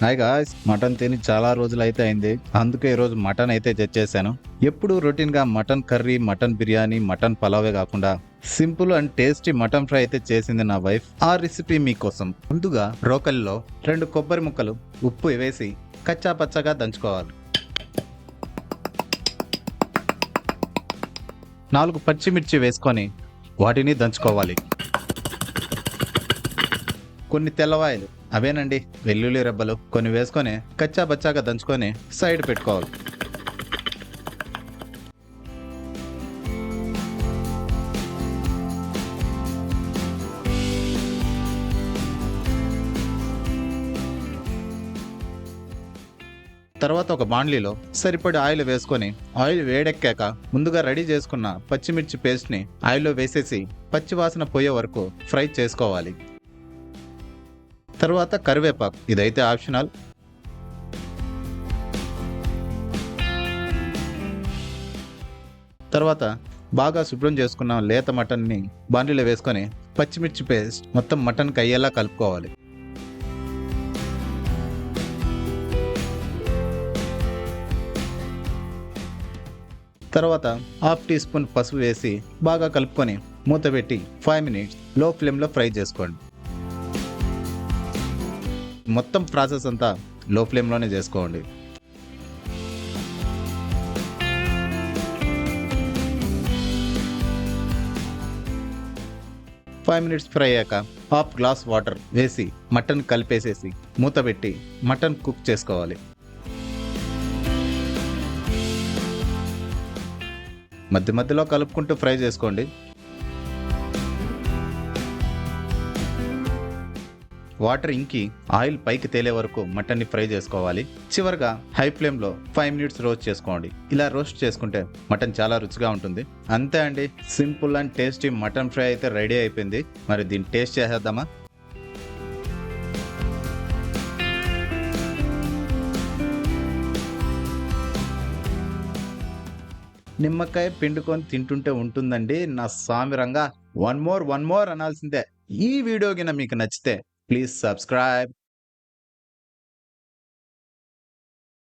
Hi guys mutton తిని చాలా రోజులు అయితే అయింది. అందుకే ఈరోజు మటన్ అయితే తెచ్చేసాను. ఎప్పుడు రొటీన్గా mutton curry mutton biryani mutton పలావే కాకుండా simple and tasty mutton fry అయితే చేసింది నా వైఫ్ ఆ రెసిపీ మీకోసం ముందుగా రోకల్లో రెండు కొబ్బరి ముక్కలు ఉప్పు వేసి కచ్చా పచ్చగా దంచుకోవాలి. నాలుగు పచ్చిమిర్చి వేసుకొని వాటిని దంచుకోవాలి. కొన్ని తెల్లవాయలు అవేనండి వెల్లుల్లి రెబ్బలు కొన్ని వేసుకొని కచ్చా బచ్చాగా దంచుకొని సైడ్ పెట్టుకోవాలి. తర్వాత ఒక బాండ్లీలో సరిపడి ఆయిల్ వేసుకొని ఆయిల్ వేడెక్కాక ముందుగా రెడీ చేసుకున్న పచ్చిమిర్చి పేస్ట్ని ఆయిల్లో వేసేసి పచ్చివాసన పోయే వరకు ఫ్రై చేసుకోవాలి. తర్వాత కరివేపాకు. ఇదైతే ఆప్షనల్. తర్వాత బాగా శుభ్రం చేసుకున్న లేత మటన్ని బాండీలో వేసుకొని పచ్చిమిర్చి పేస్ట్ మొత్తం మటన్కి అయ్యేలా కలుపుకోవాలి. తర్వాత హాఫ్ టీ స్పూన్ పసుపు వేసి బాగా కలుపుకొని మూత పెట్టి ఫైవ్ మినిట్స్లో ఫ్లేమ్లో ఫ్రై చేసుకోండి. మొత్తం ప్రాసెస్ అంతా లో ఫ్లేమ్లోనే చేసుకోండి. ఫైవ్ మినిట్స్ ఫ్రై అయ్యాక హాఫ్ గ్లాస్ వాటర్ వేసి మటన్ కలిపేసేసి మూత పెట్టి మటన్ కుక్ చేసుకోవాలి. మధ్య మధ్యలో కలుపుకుంటూ ఫ్రై చేసుకోండి. వాటర్ ఇంకి ఆయిల్ పైకి తేలే వరకు మటన్ని ఫ్రై చేసుకోవాలి. చివరిగా హై ఫ్లేమ్లో ఫైవ్ మినిట్స్ రోస్ట్ చేసుకోండి. ఇలా రోస్ట్ చేసుకుంటే మటన్ చాలా రుచిగా ఉంటుంది. అంతే అండి. Simple and tasty mutton fry అయితే రెడీ అయిపోయింది. మరి దీన్ని టేస్ట్ చేసేద్దామా? నిమ్మకాయ పిండుకొని తింటుంటే ఉంటుందండి. నా సామిరంగా వన్ మోర్ వన్ మోర్ అనాల్సిందే. ఈ వీడియో గిన మీకు నచ్చితే Please subscribe,